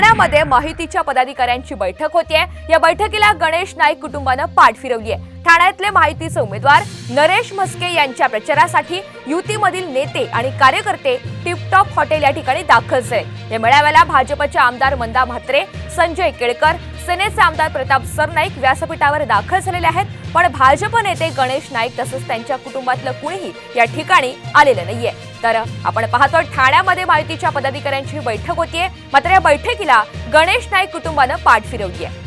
ठाण्यामध्ये माहितीच्या पदाधिकाऱ्यांची बैठक होतीये. या बैठकीला गणेश नाईक कुटुंबानं पाठ फिरवली आहे ठाण्यातले माहितीचे उमेदवार नरेश म्हस्के यांच्या प्रचारासाठी युतीमधील नेते आणि कार्यकर्ते टिपटॉप हॉटेल या ठिकाणी दाखल झाले. या मेळाव्याला भाजपचे आमदार मंदा म्हात्रे संजय केळकर सेनेचे आमदार प्रताप सरनाईक व्यासपीठावर दाखल झालेले आहेत. पण भाजप नेते गणेश नाईक तसंच त्यांच्या कुटुंबातलं कुणीही या ठिकाणी आलेलं नाहीये. तर आपण पाहतो ठाण्यामध्ये माहितीच्या पदाधिकाऱ्यांची बैठक होतीये. मात्र या बैठकीला गणेश नाईक कुटुंबानं पाठ फिरवली आहे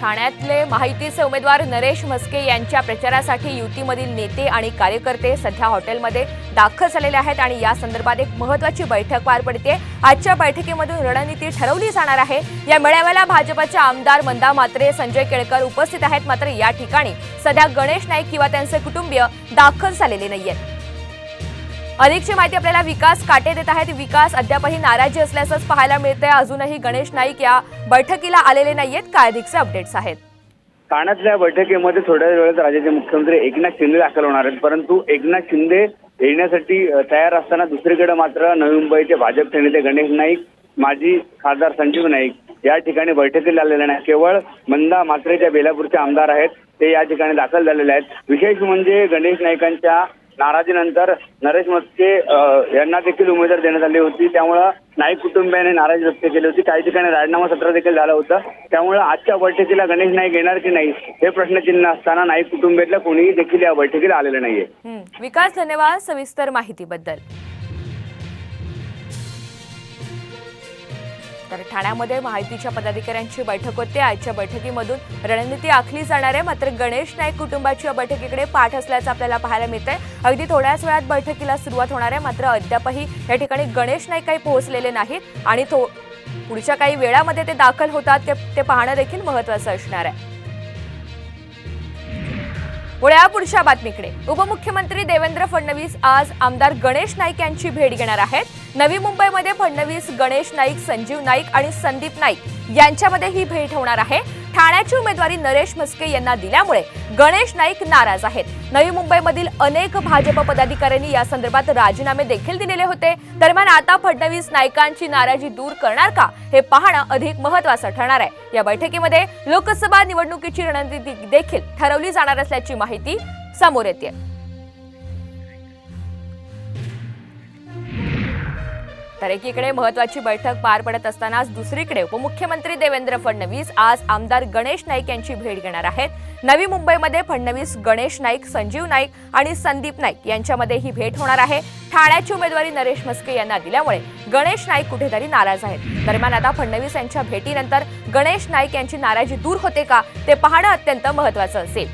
ठाण्यातले माहितीचे उमेदवार नरेश म्हस्के यांच्या प्रचारासाठी युतीमधील नेते आणि कार्यकर्ते सध्या हॉटेलमध्ये दाखल झालेले आहेत आणि या संदर्भात एक महत्वाची बैठक पार पडते आजच्या बैठकीमधून रणनीती ठरवली जाणार आहे. या मेळाव्याला भाजपचे आमदार मंदा म्हात्रे संजय केळकर उपस्थित आहेत. मात्र या ठिकाणी सध्या गणेश नाईक किंवा त्यांचे कुटुंबीय दाखल झालेले नाहीयेत. अधिकची माहिती आपल्याला विकास काटे देत आहेत. विकास अद्यापही नाराजी असल्याचंच पाहायला मिळतंय. अजूनही गणेश नाईक या बैठकीला आलेले नाहीयेत. काय अधिकचे अपडेट्स आहेत? ठाण्यातल्या बैठकीमध्ये थोड्या वेळात राज्याचे मुख्यमंत्री एकनाथ शिंदे दाखल होणार आहेत. परंतु एकनाथ शिंदे येण्यासाठी तयार असताना दुसरीकडे मात्र नवी मुंबईचे भाजपचे नेते गणेश नाईक माजी खासदार संजीव नाईक या ठिकाणी बैठकीला आलेले नाही केवळ मंदा मात्रेच्या बेलापूरचे आमदार आहेत. ते या ठिकाणी दाखल झालेले आहेत. विशेष म्हणजे गणेश नाईकांच्या नाराजीनंतर नरेश मस्के यांना देखील उमेदवार देण्यात आली होती. त्यामुळं नाईक कुटुंबियाने नाराजी व्यक्त केली होती. काही ठिकाणी राजीनामा सत्र देखील झालं होतं. त्यामुळे आजच्या बैठकीला गणेश नाईक येणार की नाही हे प्रश्नचिन्ह असताना नाईक कुटुंबियातल्या कोणीही देखील या बैठकीला आलेलं नाहीये. विकास धन्यवाद सविस्तर माहितीबद्दल. तर ठाण्यामध्ये माहितीच्या पदाधिकाऱ्यांची बैठक होते. आजच्या बैठकीमधून रणनीती आखली जाणार आहे. मात्र गणेश नाईक कुटुंबाची या बैठकीकडे पाठ असल्याचं आपल्याला पाहायला मिळतंय. अगदी थोड्याच वेळात बैठकीला सुरुवात होणार आहे. मात्र अद्यापही या ठिकाणी गणेश नाईक काही पोहोचलेले नाहीत आणि थो पुढच्या काही वेळामध्ये ते दाखल होतात. ते- ते पाहणं देखील महत्वाचं असणार आहे. वळ्या पुढच्या बातमीकडे. उपमुख्यमंत्री देवेंद्र फडणवीस आज आमदार गणेश नाईक यांची भेट घेणार आहेत. नवी मुंबईमध्ये फडणवीस गणेश नाईक संजीव नाईक आणि संदीप नाईक यांच्यामध्ये ही भेट होणार आहे. ठाण्याची उमेदवारी नरेश म्हस्के यांना दिल्यामुळे गणेश नाईक नाराज आहेत. नवी मुंबईमधील अनेक भाजप पदाधिकाऱ्यांनी या संदर्भात राजीनामे देखील दिलेले होते. दरम्यान आता फडणवीस नाईकांची नाराजी दूर करणार का हे पाहणं अधिक महत्वाचं ठरणार आहे. या बैठकीमध्ये लोकसभा निवडणुकीची रणनीती देखील ठरवली जाणार असल्याची माहिती समोर येते तर एकीकडे महत्वाची बैठक पार पडत असतानाच दुसरीकडे उपमुख्यमंत्री देवेंद्र फडणवीस आज आमदार गणेश नाईक यांची भेट घेणार आहेत. नवी मुंबईमध्ये फडणवीस गणेश नाईक संजीव नाईक आणि संदीप नाईक यांच्यामध्ये ही भेट होणार आहे. ठाण्याची उमेदवारी नरेश मस्के यांना दिल्यामुळे गणेश नाईक कुठेतरी नाराज आहेत. दरम्यान आता फडणवीस यांच्या भेटीनंतर गणेश नाईक यांची नाराजी दूर होते का ते पाहणं अत्यंत महत्वाचं असेल.